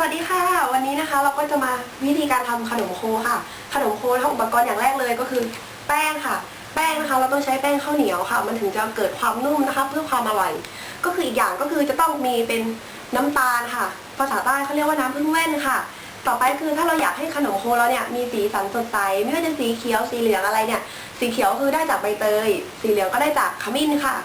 สวัสดีค่ะ วันนี้นะคะเราก็จะมาวิธีการทำขนมโคค่ะ ขนมโคทำอุปกรณ์อย่างแรกเลยก็คือ แป้งค่ะ แป้งนะคะเราต้องใช้แป้งข้าวเหนียวค่ะ มันถึงจะเกิดความนุ่มนะคะ เพื่อความอร่อย ก็คืออีกอย่างก็คือจะต้องมีเป็นน้ำตาลค่ะ ภาษาใต้เขาเรียกว่าน้ำพึ่งแว่นค่ะ ต่อไปคือถ้าเราอยากให้ขนมโคเราเนี่ยมีสีสันสดใสไม่ว่าจะสีเขียวสีเหลืองอะไรเนี่ย สีเขียวคือได้จากใบเตย สีเหลืองก็ได้จากขมิ้นค่ะ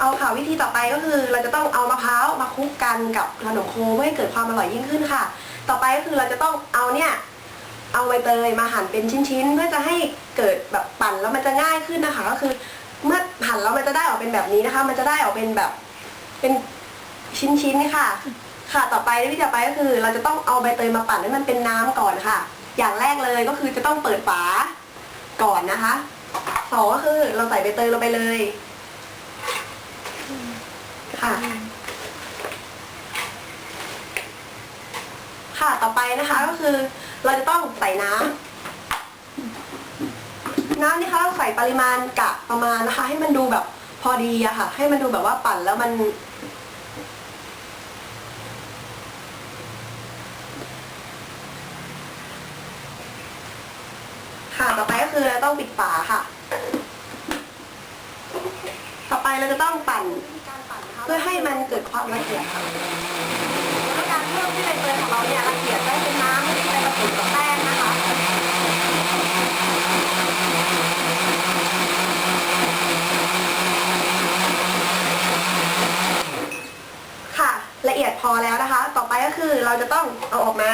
เอาค่ะวิธีต่อไปก็คือ เราจะต้องเอามะพร้าวมาคลุกกันกับขนมโคเพื่อให้เกิดความอร่อยยิ่งขึ้นค่ะ ต่อไปก็คือเราจะต้องเอาเนี่ยเอาใบเตยมาหั่นเป็นชิ้นๆ เพื่อจะให้เกิดแบบปั่นแล้วมันจะง่ายขึ้นนะคะ ก็คือ เมื่อหั่นแล้วมันจะได้ออกเป็นแบบนี้นะคะ มันจะได้ออกเป็นแบบเป็นชิ้นๆนี่ค่ะ ค่ะต่อไปวิธีต่อไปก็คือ เราจะต้องเอาใบเตยมาปั่นให้มันเป็นน้ำก่อนค่ะ อย่างแรกเลยก็คือจะต้องเปิดฝาก่อนนะคะสองก็คือเราใส่ใบเตยลงไปเลย ค่ะ ค่ะต่อไปนะคะก็คือ เราจะต้องใส่น้ำน้ำนี่คะเราใส่ปริมาณกะประมาณนะคะ ให้มันดูแบบพอดีอะค่ะ ให้มันดูแบบว่าปั่นแล้วมันค่ะต่อไปก็คือเราต้องปิดฝาค่ะ ต่อไปเราจะต้องปั่น พื่อให้มันเกิดความละเอียดค่ะแล้วการเพิ่มที่ใบเตยของเราเนี่ยละเอียดได้เป็นน้ำไม่ได้ไปผสมกับแป้งนะคะค่ะละเอียดพอแล้วนะคะ ต่อไปก็คือเราจะต้องเอาออกมา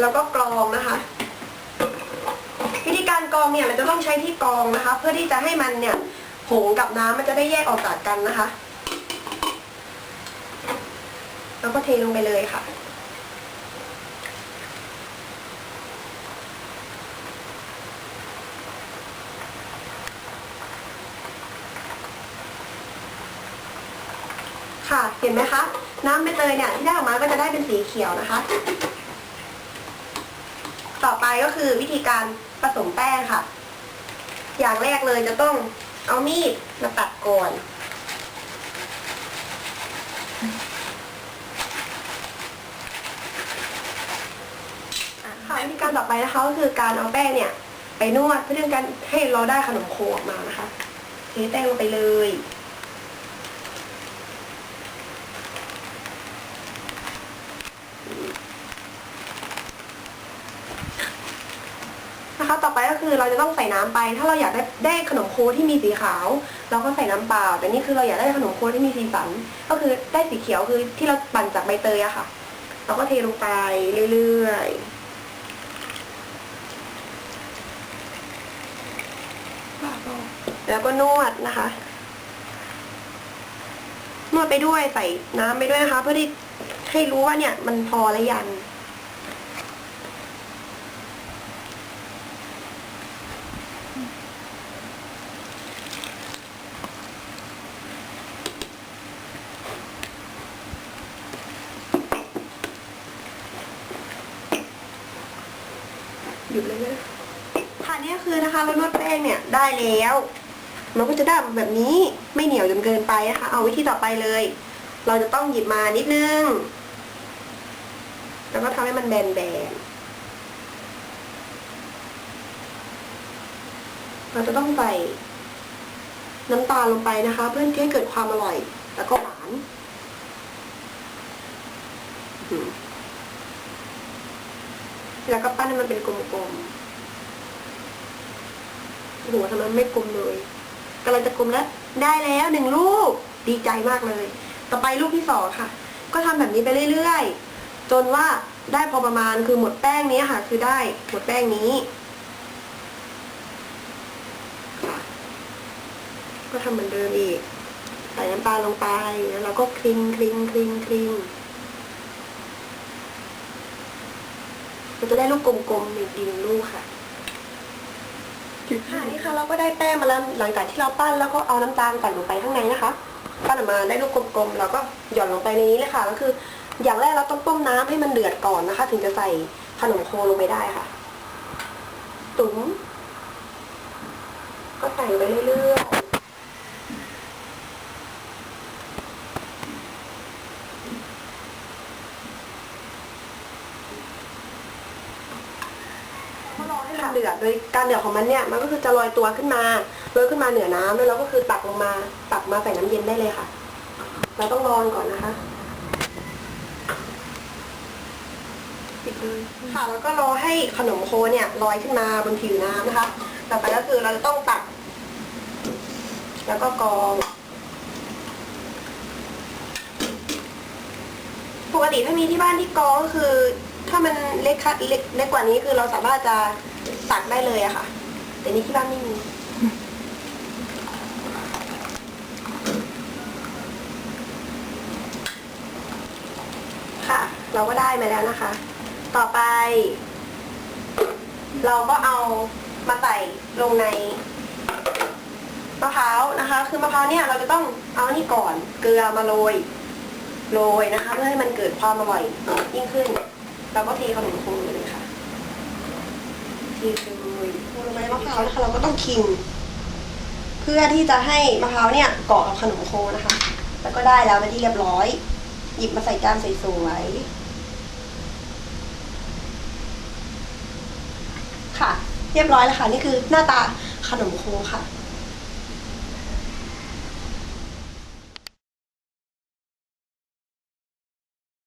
แล้วก็กรองนะคะ วิธีการกรองเนี่ยเราจะต้องใช้ที่กรองนะคะ เพื่อที่จะให้มันเนี่ยผงกับน้ำมันจะได้แยกออกจากกันนะคะ แล้วก็เทลงไปเลยค่ะ ค่ะเห็นไหมคะ น้ำใบเตยเนี่ยที่ได้ออกมาก็จะได้เป็นสีเขียวนะคะ ต่อไปก็คือวิธีการผสมแป้งค่ะ อย่างแรกเลยจะต้องเอามีดมาตัดก่อน ค่ะวิธีการต่อไปนะคะก็คือการเอาแป้งเนี่ยไปนวดเพื่อที่การให้เราได้ขนมโคออกมานะคะเทแป้งลงไปเลยนะคะต่อไปก็คือเราจะต้องใส่น้ำไป ถ้าเราอยากได้ได้ขนมโคที่มีสีขาว เราก็ใส่น้ำเปล่า แต่นี่คือเราอยากได้ขนมโคที่มีสีสัน ก็คือได้สีเขียวคือที่เราปั่นจากใบเตยอะค่ะ เราก็เทลงไปเรื่อยๆ แล้วก็นวดนะคะ นวดไปด้วยใส่น้ำไปด้วยนะคะ เพื่อที่ให้รู้ว่าเนี่ยมันพอแล้วยังหยุดเลยนะค่ะนี่คือนะคะเรานวดแป้งเนี่ยได้แล้ว มันก็จะได้แบบนี้ไม่เหนียวจนเกินไปนะคะ เอาวิธีต่อไปเลย เราจะต้องหยิบมานิดนึง แล้วก็ทำให้มันแบนๆเราจะต้องใส่น้ำตาลลงไปนะคะ เพื่อที่ให้เกิดความอร่อย แล้วก็หวานแล้วก็ปั้นให้มันเป็นกลมๆโอ้โหทำไมไม่กลมเลย กำลังจะกลมแล้ว ได้แล้วหนึ่งลูก ดีใจมากเลย ต่อไปลูกที่สองค่ะ ก็ทำแบบนี้ไปเรื่อยๆ จนว่าได้พอประมาณคือหมดแป้งนี้ค่ะ คือได้หมดแป้งนี้ก็ทำเหมือนเดิมอีก ใส่น้ำตาลลงไป แล้วเราก็คลิงคลิงคลิงคลิงเราจะได้ลูกกลมๆอีกหนึ่งลูกค่ะค่ะ คะเราก็ได้แป้งมาแล้วหลังจากที่เราปั้นแล้วก็เอาน้ำตาลใส่ลงไปข้างในนะคะปั้นออกมาได้ลูกกลมๆเราก็หย่อนลงไปในนี้เลยค่ะก็คือ อย่างแรกเราต้องต้มน้ำให้มันเดือดก่อนนะคะ ถึงจะใส่ขนมโคลงไปได้ค่ะ ตุ๋มก็ใส่ไปเรื่อยๆ รอให้มันเดือด โดยการเดือดของมันเนี่ยมันก็คือจะลอยตัวขึ้นมาลอยขึ้นมาเหนือน้ำแล้วเราก็คือตักลงมาตักมาใส่น้ำเย็นได้เลยค่ะ เราต้องรอก่อนนะคะปิดเลยค่ะแล้วก็รอให้ขนมโคเนี่ยลอยขึ้นมาบนผิวน้ำนะคะ ต่อไปก็คือเราจะต้องตัก แล้วก็กรองปกติถ้ามีที่บ้านที่กรองก็คือ ถ้ามันเล็กเล็กเล็กกว่านี้คือเราสามารถจะ ตักได้เลยอะค่ะ แต่นี่ที่บ้านไม่มีค่ะ เราก็ได้มาแล้วนะคะ ต่อไป เราก็เอามาใส่ลงในมะพร้าวนะคะ คือมะพร้าวเนี่ยเราจะต้องเอานี่ก่อนเกลือมาโรยโรยนะคะ เพื่อให้มันเกิดความอร่อยยิ่งขึ้น เราก็เทขนมคลงเลย ค่เลยโรยลงไปในมะพร้าวนะคะเราก็ต้องคิง เพื่อที่จะให้มะพร้าวเนี่ยเกาะกับขนมโคนะคะ แล้วก็ได้แล้วเป็นที่เรียบร้อย หยิบมาใส่จานสวยๆค่ะ เรียบร้อยแล้วค่ะ นี่คือหน้าตาขนมโคค่ะ